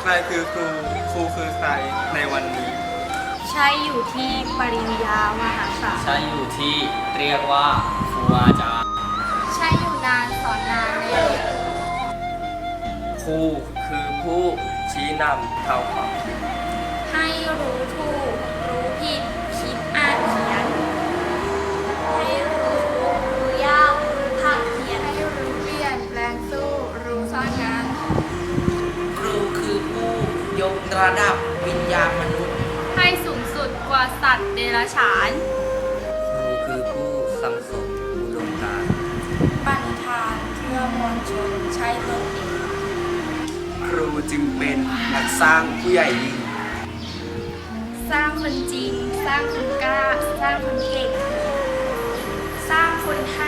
ใครคือครูครูคือใครในวันนี้ใช่อยู่ที่ปริญญามหาศาลใช่อยู่ที่เรียกว่าครูอาจารย์ใช่อยู่นานสอนนานในเรียนครูคือผู้ชี้นำเท่าความให้รู้ถูก ระดับวิญญาณมนุษย์ ให้สูงสุดกว่าสัตว์เดรัจฉาน ครูคือผู้สังสมอุดมการณ์ปณิธานเพื่อมวลชนใช้ตนเอง ครูจึงเป็นนักสร้างผู้ใหญ่ยิ่ง สร้างคนจริง สร้างคนกล้า สร้างคนเก่ง สร้างคนให้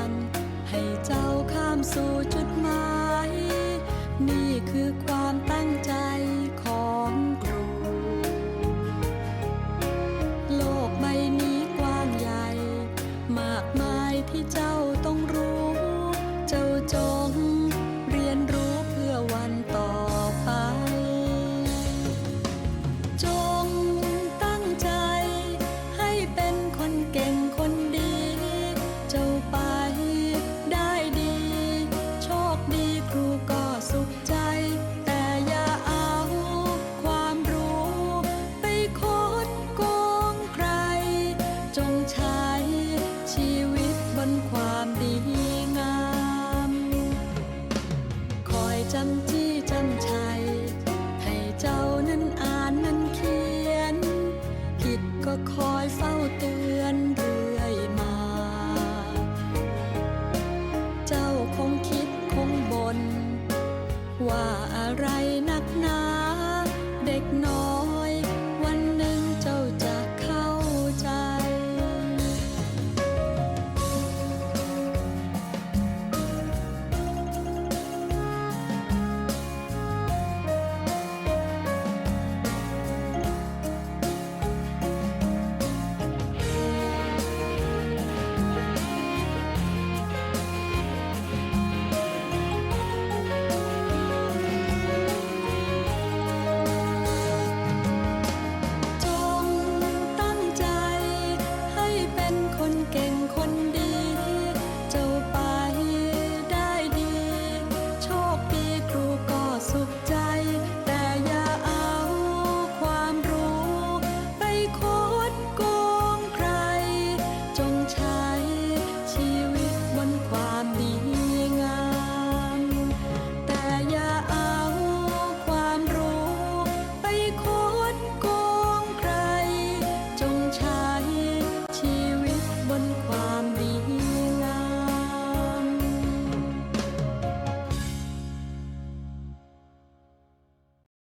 น ให้เจ้าข้ามสู่จุดหมาย นี่คือความ